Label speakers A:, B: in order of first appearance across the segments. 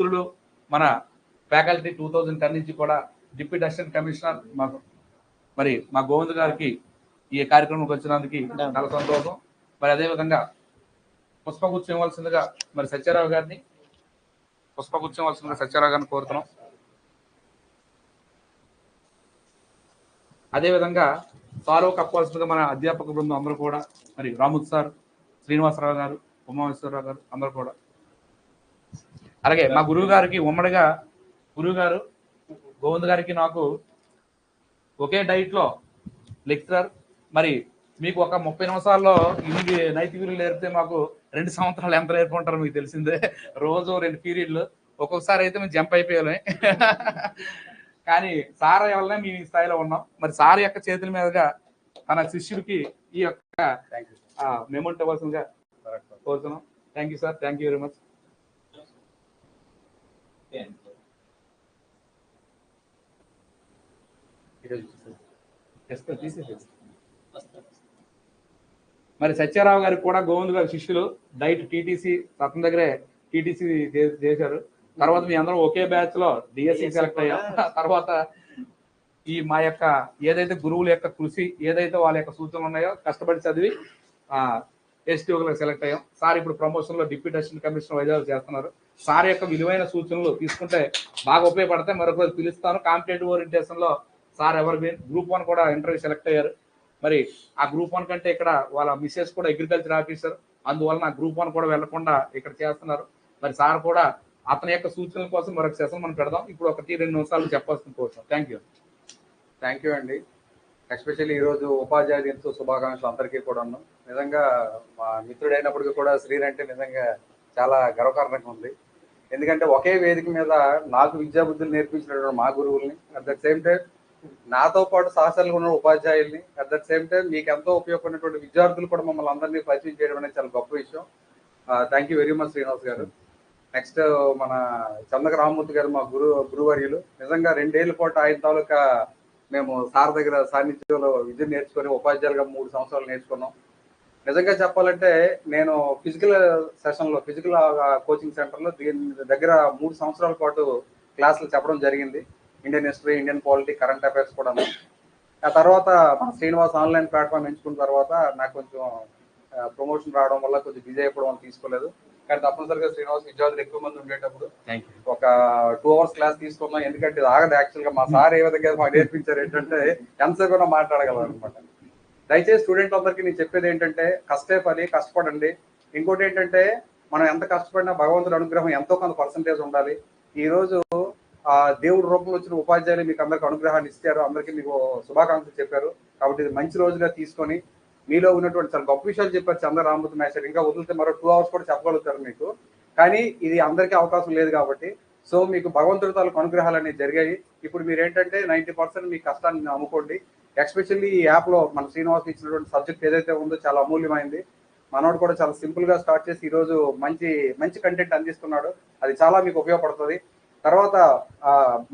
A: మిత్రులు మన faculty two thousand ten నుంచి కూడా డిప్యూటీ అసిస్టెంట్ కమిషనర్ మాకు మరి మా గోవింద్ గారికి ఈ కార్యక్రమంకి వచ్చినందుకు చాలా సంతోషం. మరి అదేవిధంగా పుష్పగుచ్చం ఇవ్వాల్సిందిగా మరి సత్యారావు గారిని పుష్పగుచ్చం ఇవ్వాల్సిందిగా సత్యారావు గారిని కోరుతున్నాం. అదేవిధంగా సారో కప్పాల్సిందిగా మన అధ్యాపక బృందం అందరూ కూడా మరి రాముత్ సార్ శ్రీనివాసరావు గారు ఉమామేశ్వరరావు గారు అందరూ కూడా అలాగే మా గురువు గారికి ఉమ్మడిగా గురువు గారు గోవింద్ గారికి నాకు ఒకే డైట్లో లెక్చరర్ మరి మీకు ఒక ముప్పై నిమిషాల్లో ఇన్ని నైతిక విలువలు నేర్పితే మాకు రెండు సంవత్సరాలు ఎంత నేర్పుకుంటారో మీకు తెలిసిందే. రోజు రెండు పీరియడ్లు ఒక్కొక్కసారి అయితే మేము జంప్ అయిపోయాలి కానీ సార్ వల్లనే మేము ఈ స్థాయిలో ఉన్నాం. మరి సార్ యొక్క చేతుల మీదుగా తన శిష్యుడికి ఈ యొక్క మెమోంట్ ఇవ్వాల్సిందిగా కోరుతున్నాం. Thank you sir thank you very much మరి సత్యారావు గారికి కూడా గోవింద్ గారి శిష్యులు డైట్ టీటీసీ అతని దగ్గరే టీటీసీ చేశారు. తర్వాత మీ అందరం ఒకే బ్యాచ్లో డిఎస్సి సెలెక్ట్ అయ్యాం. తర్వాత ఈ మా యొక్క ఏదైతే గురువుల యొక్క కృషి ఏదైతే వాళ్ళ యొక్క సూచనలు ఉన్నాయో కష్టపడి చదివి ఎస్టీఓలకు సెలెక్ట్ అయ్యాం. సార్ ఇప్పుడు ప్రమోషన్లో డిప్యూటీ అసిస్టెంట్ కమిషనర్ వైజాగ్ చేస్తున్నారు. సార్ యొక్క విలువైన సూచనలు తీసుకుంటే బాగా ఉపయోగపడతాయి. మరొకరు పిలుస్తాను. కాంపిటేటివ్ ఓరియంటేషన్లో సార్ ఎవరు గ్రూప్ వన్ కూడా ఇంటర్వ్యూ సెలెక్ట్ అయ్యారు. మరి ఆ గ్రూప్ వన్ కంటే ఇక్కడ వాళ్ళ మిస్సెస్ కూడా అగ్రికల్చర్ ఆఫీసర్ అందువలన ఆ గ్రూప్ వన్ కూడా వెళ్ళకుండా ఇక్కడ చేస్తున్నారు. మరి సార్ కూడా అతని యొక్క సూచనల కోసం మరొక సెషన్ మనం పెడదాం. ఇప్పుడు ఒకటి రెండు నిమిషాలు చెప్పాల్సిన కోసం. థ్యాంక్ యూ
B: థ్యాంక్ యూ అండి. ఎస్పెషల్లీ ఈరోజు ఉపాధ్యాయ దినోత్సవ శుభాకాంక్షలు అందరికీ కూడా ఉన్నాం నిజంగా మా మిత్రుడైనప్పటికీ కూడా శ్రీని అంటే నిజంగా చాలా గర్వకారణంగా ఉంది. ఎందుకంటే ఒకే వేదిక మీద నాకు విద్యాబుద్ధులు నేర్పించినటువంటి మా గురువుల్ని అట్ దట్ సేమ్ టైం నాతో పాటు సహచరులు ఉన్న ఉపాధ్యాయుల్ని అట్ దట్ సేమ్ టైం మీకు ఎంతో ఉపయోగపడినటువంటి విద్యార్థులు కూడా మమ్మల్ని అందరినీ పరిచయం చేయడం అనేది చాలా గొప్ప విషయం. Thank you very much Srinivas గారు. నెక్స్ట్ మన చందక రామమూర్తి గారు మా గురు గురువర్యులు. నిజంగా రెండేళ్ళ పాటు ఆయన తాలూకా మేము సార్ దగ్గర సాన్నిధ్యంలో విద్య నేర్చుకొని ఉపాధ్యాయులుగా మూడు సంవత్సరాలు నేర్చుకున్నాం. నిజంగా చెప్పాలంటే నేను ఫిజికల్ సెషన్లో ఫిజికల్ కోచింగ్ సెంటర్లో దీని దగ్గర మూడు సంవత్సరాల పాటు క్లాసులు చెప్పడం జరిగింది. Indian history Indian polity current affairs కూడా ఆ తర్వాత మన శ్రీనివాస్ ఆన్లైన్ ప్లాట్ఫామ్ ఎంచుకున్న తర్వాత నాకు కొంచెం ప్రమోషన్ రావడం వల్ల కొంచెం బిజీ అయిపోవడం తీసుకోలేదు. కానీ తప్పనిసరిగా శ్రీనివాస్ విద్యార్థులు ఎక్కువ మంది ఉండేటప్పుడు ఒక టూ అవర్స్ క్లాస్ తీసుకున్నాం ఎందుకంటే ఇది ఆగదు యాక్చువల్గా. మా సార్ ఏ విధంగా మాకు నేర్పించారు ఏంటంటే ఎంతసేపు అయినా మాట్లాడగలం అనమాట దయచేసి స్టూడెంట్ అందరికీ నేను చెప్పేది ఏంటంటే కష్టే పని కష్టపడండి. ఇంకోటి ఏంటంటే మనం ఎంత కష్టపడినా భగవంతుడి అనుగ్రహం ఎంతో కొంత పర్సంటేజ్ ఉండాలి. ఈ రోజు ఆ దేవుడి రూపంలో వచ్చిన ఉపాధ్యాయులు మీకు అందరికి అనుగ్రహాన్ని ఇచ్చారు. అందరికీ మీకు శుభాకాంక్షలు చెప్పారు. కాబట్టి ఇది మంచి రోజుగా తీసుకొని మీలో ఉన్నటువంటి చాలా గొప్ప విషయాలు చెప్పారు చంద్ర రామూర్తి మేస్టర్ ఇంకా వదిలితే మరో టూ అవర్స్ కూడా చెప్పగలుగుతారు మీకు. కానీ ఇది అందరికీ అవకాశం లేదు కాబట్టి. సో మీకు భగవంతుడి తాలూకు అనుగ్రహాలు అనేవి జరిగాయి. ఇప్పుడు మీరు ఏంటంటే నైన్టీ పర్సెంట్ మీ కష్టాన్ని అమ్ముకోండి ఎస్పెషల్లీ ఈ యాప్లో మన శ్రీనివాస్ ఇచ్చినటువంటి సబ్జెక్ట్ ఏదైతే ఉందో చాలా అమూల్యమైంది. మనోడు కూడా చాలా సింపుల్గా స్టార్ట్ చేసి ఈరోజు మంచి మంచి కంటెంట్ అందిస్తున్నాడు. అది చాలా మీకు ఉపయోగపడుతుంది. తర్వాత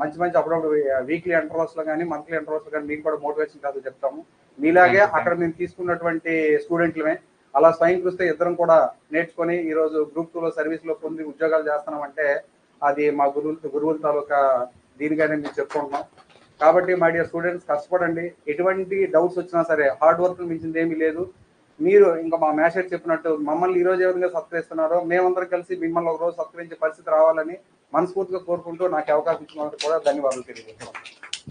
B: మంచి మంచి అప్పుడప్పుడు వీక్లీ ఇంటర్వల్స్లో కానీ మంత్లీ ఇంటర్వల్స్లో కానీ మీకు కూడా మోటివేషన్ కాదు చెప్తాము. మీలాగే అక్కడ మేము తీసుకున్నటువంటి స్టూడెంట్లమే అలా స్వయం కృస్తే ఇద్దరం కూడా నేర్చుకొని ఈ రోజు గ్రూప్ టూ లో సర్వీస్లో పొంది ఉద్యోగాలు చేస్తున్నామంటే అది మా గురువులు గురువుల తాలూకా దీనిగానే మేము చెప్పుకుంటున్నాం కాబట్టి మై డియర్ స్టూడెంట్స్ కష్టపడండి. ఎటువంటి డౌట్స్ వచ్చినా సరే హార్డ్ వర్క్ మించింది ఏమీ లేదు. మీరు ఇంకా మా మేషర్ చెప్పినట్టు మమ్మల్ని ఈ రోజు ఏ విధంగా సత్కరిస్తున్నారో మేమందరం కలిసి మిమ్మల్ని ఒక రోజు సత్కరించే పరిస్థితి రావాలని మనస్ఫూర్తిగా కోరుకుంటూ నాకు అవకాశం ఇచ్చినందుకు కూడా ధన్యవాదాలు తెలియజేస్తున్నాను.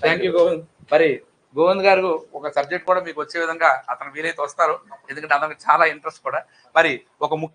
A: థ్యాంక్ యూ గోవింద్ మరి గోవింద్ గారు ఒక సబ్జెక్ట్ కూడా మీకు వచ్చే విధంగా అతను వీలైతే వస్తారు. ఎందుకంటే అతనికి చాలా ఇంట్రెస్ట్ కూడా. మరి ఒక ముఖ్య